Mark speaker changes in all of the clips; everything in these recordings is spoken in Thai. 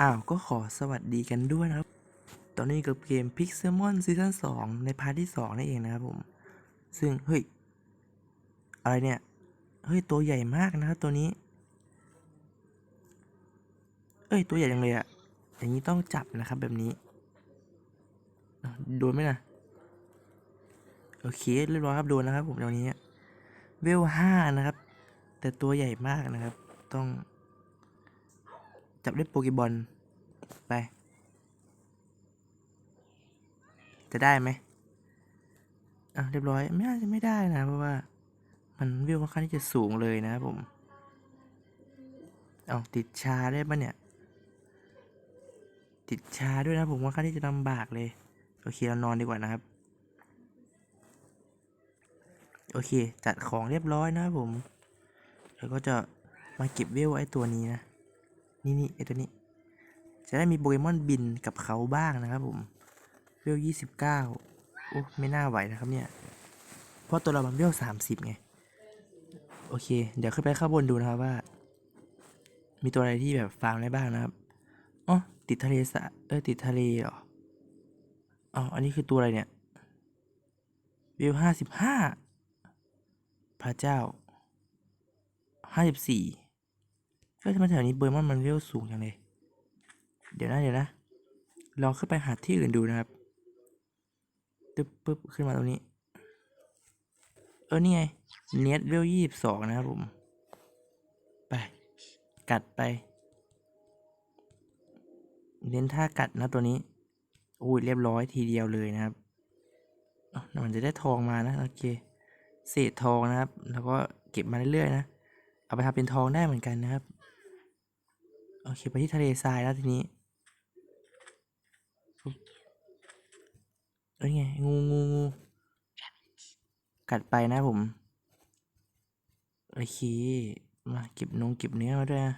Speaker 1: อ้าวก็ขอสวัสดีกันด้วยนะครับ ตอนนี้กับเกม Pixelmon ซีซั่น2ในพาร์ทที่ 2 นั่นเองนะครับผม ซึ่ง เฮ้ย อะไรเนี่ย เฮ้ย ตัวใหญ่มากนะครับตัวนี้ เอ้ย ตัวใหญ่จังเลยอะอย่างนี้ต้องจับนะครับแบบนี้ โดนไหมนะ โอเค เรียบร้อยครับ โดนนะครับผมตรงนี้ เวลห้านะครับ แต่ตัวใหญ่มากนะครับ ต้อง จับด้โปเกบอลไป จะได้ไหมอะเรียบร้อยไม่น่าจะไม่ได้นะ เพราะว่า มันเวค่อนข้างที่จะสูงเลยนะครับผมเอาติดชาได้ปะเนี่ย ติดชาด้วยนะผมว่าค่อนข้างที่จะลำบากเลยโอเคเรานอนดีกว่านะครับ โอเค จัดของเรียบร้อยนะครับผม แล้วก็จะมาเก็บเวลไอ้ตัวนี้นะ นี่นี่ไอตัวนี้ จะได้มีโปเกมอนบินกับเขาบ้างนะครับผมเวลยี่สิบเก้าโอ้ไม่น่าไหวนะครับเนี่ย เพราะตัวเรามันเวลสามสิบไง โอเค เดี๋ยวขึ้นไปข้างบนดูนะครับว่า มีตัวอะไรที่แบบฟาร์มได้บ้างนะครับ อ๋อ ติดทะเลสะเออติดทะเลเหรอ อ๋อ อันนี้คือตัวอะไรเนี่ยเวลห้าสิบห้าพระเจ้าห้าสิบสี่ ก็ทำไมแถวนี้เบอร์มันมันเวลสูงจังเลยเดี๋ยวนะเดี๋ยวนะลองขึ้นไปหาที่อื่นดูนะครับตึ๊บปึ๊บขึ้นมาตรงนี้ เออ นี่ไง เนตเวลยี่สิบสองนะครับผม ไป กัดไป เน้นท่ากัดนะตัวนี้อุ้ยเรียบร้อยทีเดียวเลยนะครับอะมันจะได้ทองมานะ โอเค เศษทองนะครับ แล้วก็เก็บมาเรื่อยๆนะ เอาไปทำเป็นทองได้เหมือนกันนะครับ โอเค ไปที่ทะเลทรายแล้วทีนี้เอ้ยไง งูงูงู กัดไปนะผม โอเค มาเก็บนงเก็บเนื้อมาด้วยนะ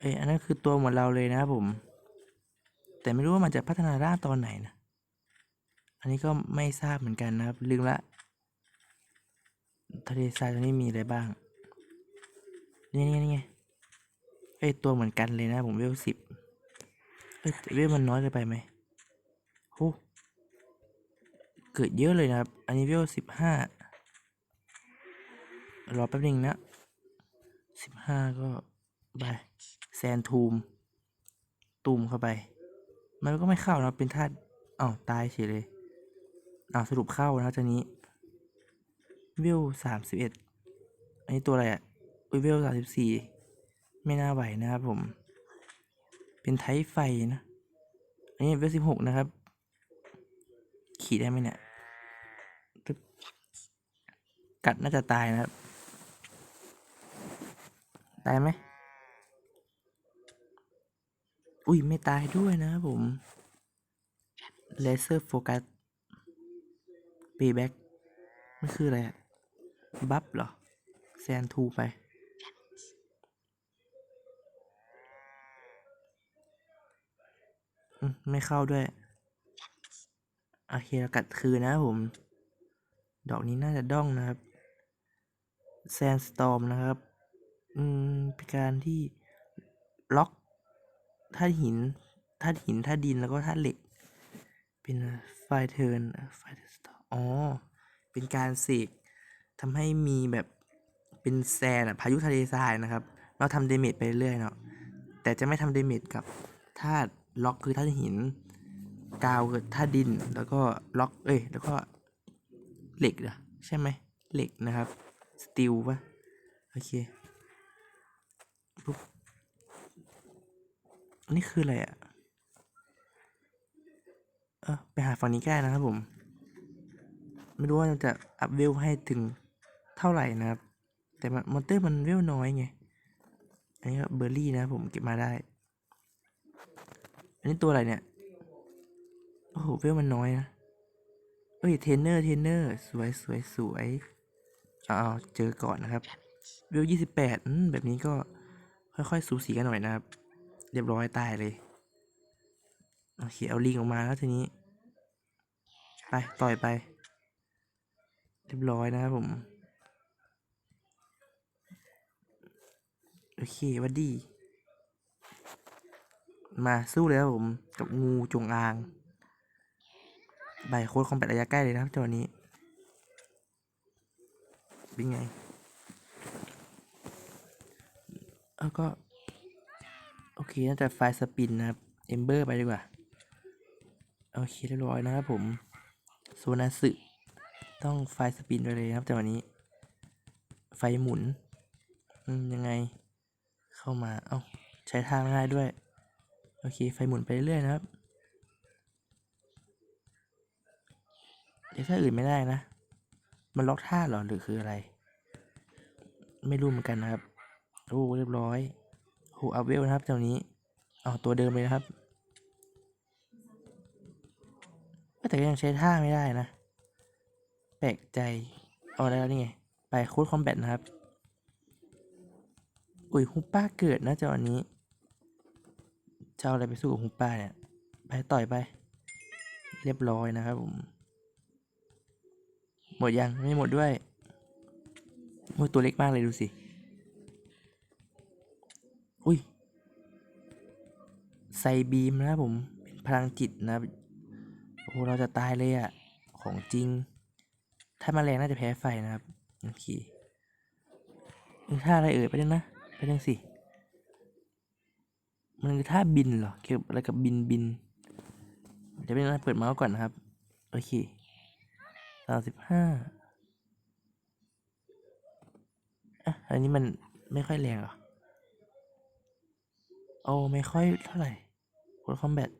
Speaker 1: เอ้ยอันนั้นคือตัวหมือนเราเลยนะครับผม แต่ไม่รู้ว่ามันจะพัฒนาร่างตอนไหนนะ อันนี้ก็ไม่ทราบเหมือนกันนะครับ ลืมละ ทะเลทรายตรงนี้มีอะไรบ้าง นี่นี่นี่ไง อ้ยตัวเหมือนกันเลยนะ ผมเวลสิบเอ้ยเวลมันน้อยเกินไปไหมโอ้เกิดเยอะเลยนะครับ อันนี้เวลสิบห้ารอแป๊บนึงนะสิบห้าก็ไปแซนทูม ตูมเข้าไป มันก็ไม่เข้านะเป็นธาตุอ้าวตายเฉยเลยอ้าวสรุปเข้านะจากนี้วิวสามสิบเอ็ดอันนี้ตัวอะไรอะอุ้ยวิวสามสิบสี่ ไม่น่าไหวนะครับผม เป็นไทไฟนะ อันนี้วิวสิบหกนะครับ ขี่ได้ไหมเนี่ยกัดน่าจะตายนะครับ ตายไหม อุ้ยไม่ตายด้วยนะครับผม เลเซอร์โฟกัสปีแบ็กมันคืออะไรอะบัฟเหรอ แซนทูไป อืมไม่เข้าด้วย โอเคเรากัดคืนนะครับผม ดอกนี้น่าจะด้องนะครับ แซนสตอมนะครับ อืม เป็นการที่ล็อกธาตุหินธาตุหินธาตุดินแล้วก็ธาตุเหล็ก เป็นไฟเทิร์นไฟเทิร์นสตออ๋อ เป็นการเสกทำให้มีแบบเป็นแซนพายุทะเลทรายนะครับ เราทำเดเมจไปเรื่อยเนาะแต่จะไม่ทำเดเมจกับธาตุ ล็อกคือธาตุหิน กาวคือธาตุดิน แล้วก็ล็อก เอ้ย แล้วก็เหล็กเหรอใช่ไหมเหล็กนะครับ สตีลปะโอเคปุ๊บอันนี้คืออะไรอะ่ะ เออไปหาฝั่งนี้แก้นะครับผม ไม่รู้ว่าจะอัพเวลให้ถึงเท่าไหร่นะครับ แต่มันมอนเตอร์มันเวลน้อยไง อันนี้ก็เบอร์รี่นะครับผมเก็บมาได้ อันนี้ตัวอะไรเนี่ย โอ้โหเวลมันน้อยนะเอ้ยเทนเนอร์เทนเนอร์สวยสวยสวยเอาเอาเจอก่อนนะครับเวลยี่สิบแปดแบบนี้ก็ค่อยๆ สูสีกันหน่อยนะครับ เรียบร้อยตายเลยโอเคเอาลิงออกมาแล้วทีนี้ ไปต่อยไป เรียบร้อยนะครับผม โอเควัดดี มาสู้เลยครับผม กับงูจงอาง ใบโค้ดคอมแบทระยะใกล้เลยนะครับจังหวะนี้ เป็นไงแล้วก็ โอเค น่าจะไฟสปินนะครับ เอมเบอร์ไปดีกว่า โอเคเรียบร้อยนะครับผมโซนาสึต้องไฟสปินไปเลยนะครับแต่วันนี้ ไฟหมุนยังไง เข้ามา เอ้า ใช้ทางง่ายด้วย โอเค ไฟหมุนไปเรื่อยๆนะครับ เดี๋ยวถ้าอื่นไม่ได้นะ มันล็อกท่าหรอหรือคืออะไร ไม่รู้เหมือนกันนะครับ โอ้เรียบร้อยโหอัพเวลนะครับเจ้านี้เอาตัวเดิมเลยนะครับ แต่ก็ยังใช้ท่าไม่ได้นะ แปลกใจเอาได้แล้วนี่ไง ไปค้ดคอมแบทนะครับ อุ้ยฮุปป้าเกิดนะเจ้าอันนี้ จะเอาอะไรไปสู้กับฮุปป้าเนี่ย ไปต่อยไป เรียบร้อยนะครับผม หมดยังไม่หมดด้วยมยตัวเล็กมากเลยดูสิ อุ้ยไซบีมนะครับผม เป็นพลังจิตนะ โอ้เราจะตายเลยอะของจริง ถ้ามาแรงน่าจะแพ้ไฟนะครับ โอเคนี่ท่าอะไรเอ่ยไปเลยนะ ไปเลยสิ มันคือท่าบินเหรอ เกี่ยวกับอะไรกับบินบิน เดี๋ยวไปนะเปิดเมาส์ก่อนนะครับ โอเคสามสิบห้าอะ อันนี้มันไม่ค่อยแรงเหรอ โอ้ไม่ค่อยเท่าไหร่โคดคอมแบท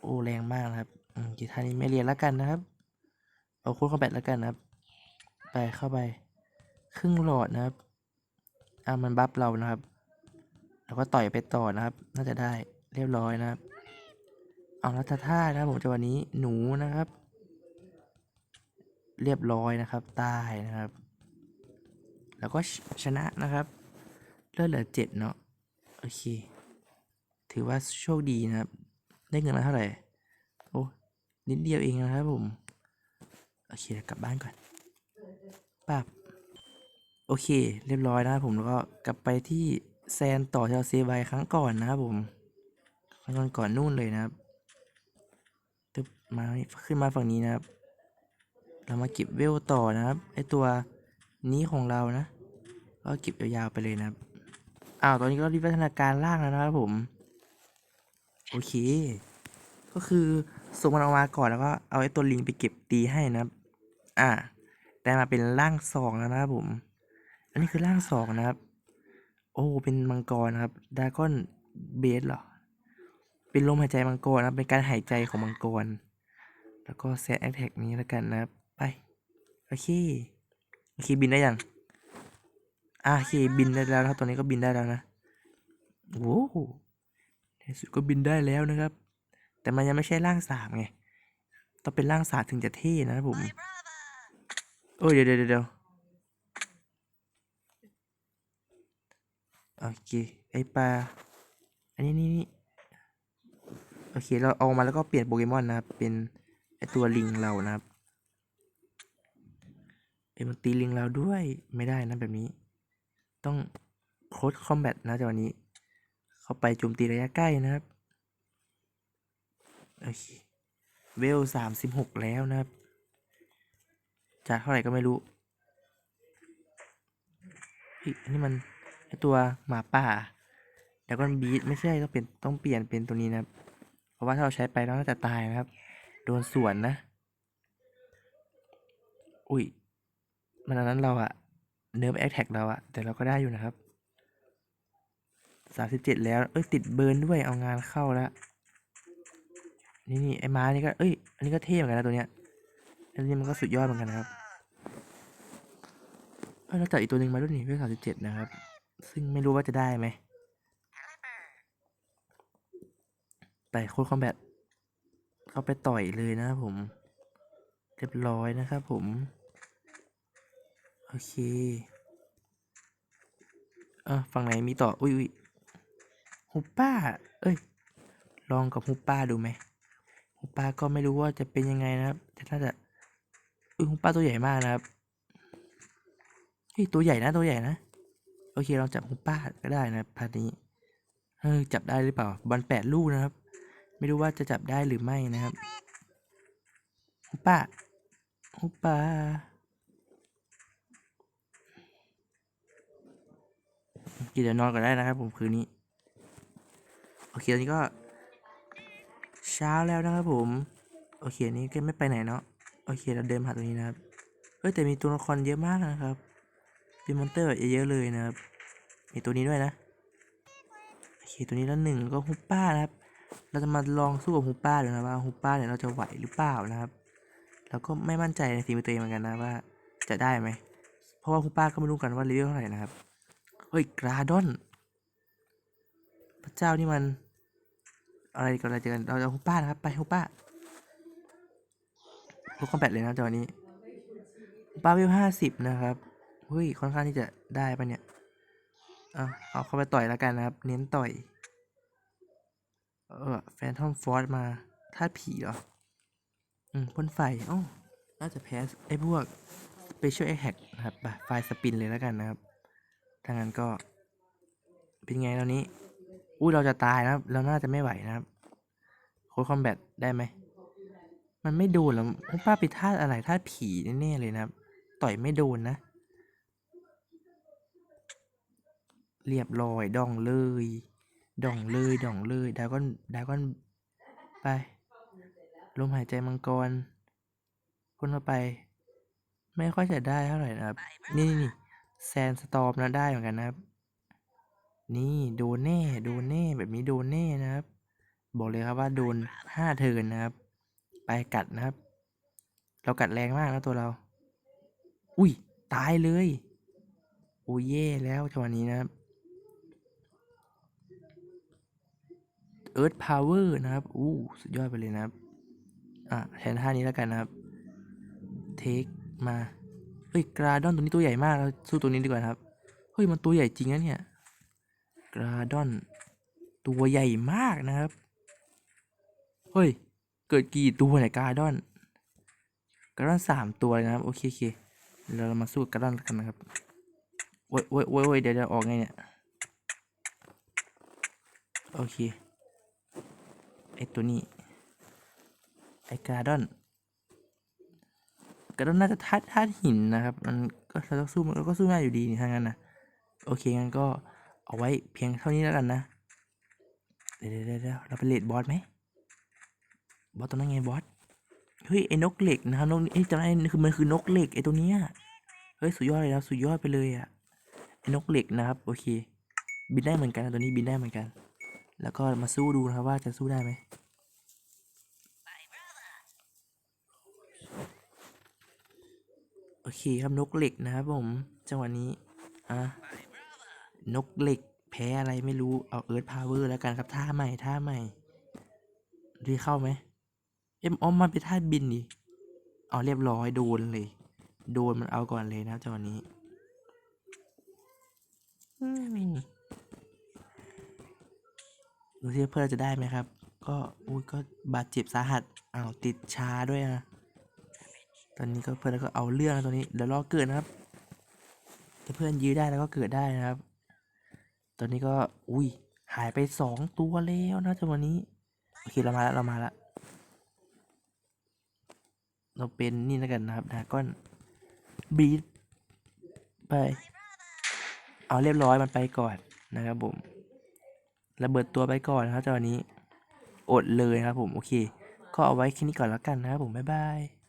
Speaker 1: โอ้แรงมากนะครับอืมกีตาร์นี้ไม่เรียนแล้วกันนะครับ เอาโค้ดคอมแบทแล้วกันนะครับ ไปเข้าไป ครึ่งหลอดนะครับ อ่ามันบัฟเรานะครับ แล้วก็ต่อยไปต่อนะครับ น่าจะได้เรียบร้อยนะครับ เอาแล้วท่านะครับผมจังหวะนี้หนูนะครับ เรียบร้อยนะครับตายนะครับ แล้วก็ชนะนะครับเลือดเหลือเจ็ดเนาะโอเค ถือว่าโชคดีนะครับ ได้เงินมาเท่าไหร่ โอ้นิดเดียวเองนะครับผม โอเคกลับบ้านก่อนปั๊บโอเค เรียบร้อยนะครับผมแล้วก็กลับไปที่ แซนต่อเราเซฟไว้ครั้งก่อนนะครับผมครั้งก่อนก่อนนู่นเลยนะครับตึบมาขึ้นมาฝั่งนี้นะครับ เรามาเก็บเวลต่อนะครับไอตัวนี้ของเรานะ ก็เก็บยาวๆไปเลยนะครับอ้าวตอนนี้ก็รีพัฒนาการล่างแล้วนะครับผม โอเค ก็คือส่งมันออกมาก่อนแล้วก็เอาไอตัวลิงไปเก็บตีให้นะครับ อ่าได้มาเป็นร่างสองแล้วนะครับผม อันนี้คือร่างสองนะครับ โอ้ เป็นมังกรครับดากอนเบสเหรอ เป็นลมหายใจมังกรนะครับ เป็นการหายใจของมังกร แล้วก็เซตแอคแท็กนี้แล้วกันนะครับ ไป โอเค โอเคบินได้ยังอ่าโอเคบินได้แล้วนะครับตอนนี้ก็บินได้แล้วนะโว้ในสุดก็บินได้แล้วนะครับ แต่มันยังไม่ใช่ร่างสามไง ต้องเป็นร่างสามถึงจะเท่นะครับผม โอ้ยเดี๋ยวเดี๋ยวเดี๋ยว โอเค ไอปลา อันนี้นี่นี่โอเค เราเอามาแล้วก็เปลี่ยนโปเกมอนนะครับ เป็นไอตัวลิงเรานะครับเอ็มันตีลิงเราด้วยไม่ได้นะแบบนี้ ต้องโค้ดคอมแบทนะจังหวะนี้ เข้าไปโจมตีระยะใกล้นะครับ โอเค เวลสามสิบหกแล้วนะครับ จากเท่าไหร่ก็ไม่รู้อันนี้มัน ตัวหมาป่าแล้วก็บีทไม่ใช่ต้องเป็นต้องเปลี่ยนเป็นตัวนี้นะครับ เพราะว่าถ้าเราใช้ไปเราน่าจะตายนะครับ โดนสวนนะ อุ้ยมันอันนั้นเราอะเนิร์ฟแอคแท็กเราอะแต่เราก็ได้อยู่นะครับสามสิบเจ็ดแล้ว เอ้ยติดเบิร์นด้วยเอางานเข้าแล้วนี่นี่ไอ้ม้านี่ก็เอ้ยอันนี้ก็เท่เหมือนกันนะตัวเนี้ยอันนี้มันก็สุดยอดเหมือนกันนะครับเอ้ยเราจับอีกตัวหนึ่งมาด้วยนี่เพื่อสามสิบเจ็ดนะครับ ซึ่งไม่รู้ว่าจะได้ไหมไปโค้ดคอมแบทเขาไปต่อยเลยนะครับผม เรียบร้อยนะครับผม โอเค เออฝั่งไหนมีต่อ อุ้ยอุ้ยฮุปป้า เอ้ย ลองกับฮุปป้าดูไหมฮุปป้าก็ไม่รู้ว่าจะเป็นยังไงนะครับ แต่น่าจะอุ้ยฮุปป้าตัวใหญ่มากนะครับเฮ้ยตัวใหญ่นะตัวใหญ่นะ โอเคลองจับฮุปป้าก็ได้นะพาร์ทนี้เออจับได้หรือเปล่าบอลแปดลูกนะครับ ไม่รู้ว่าจะจับได้หรือไม่นะครับฮุปป้าฮุปป้ากินเดี๋ยวนอนก่อนได้นะครับ ผมคืนนี้โอเคตอนนี้ก็ เช้าแล้วนะครับ ผมโอเคอันนี้ก็ไม่ไปไหนเนาะโอเคเราเดินผ่านตรงนี้นะครับเฮ้ยแต่มีตัวละครเยอะมากนะครับ มีมอนเตอร์แบบเยอะๆเลยนะครับ มีตัวนี้ด้วยนะ โอเค ตัวนี้แล้วหนึ่งก็ฮุปป้านะครับ เราจะมาลองสู้กับฮุปป้าดูนะว่าฮุปป้าเนี่ยเราจะไหวหรือเปล่านะครับ เราก็ไม่มั่นใจในฝีมือตัวเองเหมือนกันนะว่าจะได้ไหม เพราะว่าฮุปป้าก็ไม่รู้กันว่าเลเวลเท่าไหร่นะครับ เฮ้ย กราดอน พระเจ้านี่มัน อะไรกันอะไรกัน เราจะฮุปป้านะครับ ไปฮุปป้าลดคอมแบทเลยนะจังหวะนี้ฮุปป้าเวห้าสิบนะครับ เฮ้ยค่อนข้างที่จะได้ปะเนี่ยอะเอาเข้าไปต่อยแล้วกันนะครับ เน้นต่อย เออแฟนทอมฟอร์สมาธาตุผีเหรอ อืมพ่นไฟอ๋อน่าจะแพ้ไอ้พวก Special Attack นะครับไปไฟสปินเลยแล้วกันนะครับถ้างั้นก็ เป็นไงตอนนี้ อุ้ยเราจะตายนะครับ เราน่าจะไม่ไหวนะครับ โค้ดคอมแบทได้ไหม มันไม่โดนแล้วพวกป้าไปท่าตุอะไรท่าตุผีแน่ๆเลยนะครับ ต่อยไม่โดนนะ เรียบร้อยดองเลยดองเลยดองเลยดากอนดากอนไปลมหายใจมังกรพ่นเข้าไป ไม่ค่อยจะได้เท่าไหร่นะครับ นี่นี่แซนสตอมนะได้เหมือนกันนะครับ นี่โดนแน่โดนแน่แบบนี้โดนแน่นะครับ บอกเลยครับว่าโดนห้าเทิร์นนะครับ ไปกัดนะครับ เรากัดแรงมากนะตัวเรา อุ้ยตายเลยโอ้ยเย่แล้วจังหวะนี้นะครับ เอิร์ธพาวเวอร์นะครับ อู้สุดยอดไปเลยนะครับ อะแทนท่านี้แล้วกันนะครับ เทคมา เฮ้ย กราดอนตัวนี้ตัวใหญ่มากเราสู้ตัวนี้ดีกว่าครับ เฮ้ย มันตัวใหญ่จริงนะเนี่ย กราดอน ตัวใหญ่มากนะครับ เฮ้ย เกิดกี่ตัวเนี่ยกราดอน กราดอนสามตัวเลยนะครับ โอเคโอเคเรามาสู้กราดอนกันนะครับโอ้ยโอ้ยโอ้ยโอ้ยเดี๋ยวเดี๋ยวออกไงเนี่ย โอเค ไอตัวนี้ ไอกราดอนกราดอนน่าจะธาตุธาตุหินนะครับ มันก็เราต้องสู้มันก็สู้ง่ายอยู่ดีนี่ถ้างั้นนะโอเคงั้นก็เอาไว้เพียงเท่านี้แล้วกันนะเดี๋ยวเดี๋ยวเดี๋ยวเราไปเลดบอสไหมบอสตัวนั้นไงบอสเฮ้ยไอ้นกเหล็กนะครับนกเอ้จำได้คือมันคือนกเหล็กไอ้ตัวเนี้ยเฮ้ยสุดยอดเลยนะสุดยอดไปเลยอะไอ้นกเหล็กนะครับ โอเค บินได้เหมือนกันตัวนี้บินได้เหมือนกัน แล้วก็มาสู้ดูนะครับว่าจะสู้ได้ไหมโอเคครับนกเหล็กนะครับผมจังหวะนี้อะนกเหล็กแพ้อะไรไม่รู้เอาเอิร์ธพาวเวอร์แล้วกันครับท่าใหม่ท่าใหม่ดีเข้าไหมเอ็มออมมันไปนท่าบินดิเอาเรียบร้อยโดนเลย โดนมันเอาก่อนเลยนะจังหวะนี้ อืม ดูสิเพื่อนจะได้ไหมครับ ก็อุ้ยก็บาดเจ็บสาหัสอ้าวติดชาด้วยนะตอนนี้ก็เพื่อนก็เอาเรื่องนะตัวนี้เดี๋ยวรอเกิดนะครับถ้าเพื่อนยื้อได้แล้วก็เกิดได้นะครับ ตอนนี้ก็อุ้ยหายไปสองตัวแล้วนะจังหวะนี้โอเคเรามาแล้วเรามาแล้วเราเป็นนี่แล้วกันนะครับดาก้อนบีดไป เอาเรียบร้อยมันไปก่อนนะครับผม ระเบิดตัวไปก่อนนะครับจังหวะนี้อดเลยนะครับผม โอเค ก็เอาไว้แค่นี้ก่อนแล้วกันนะครับผม บ๊ายบาย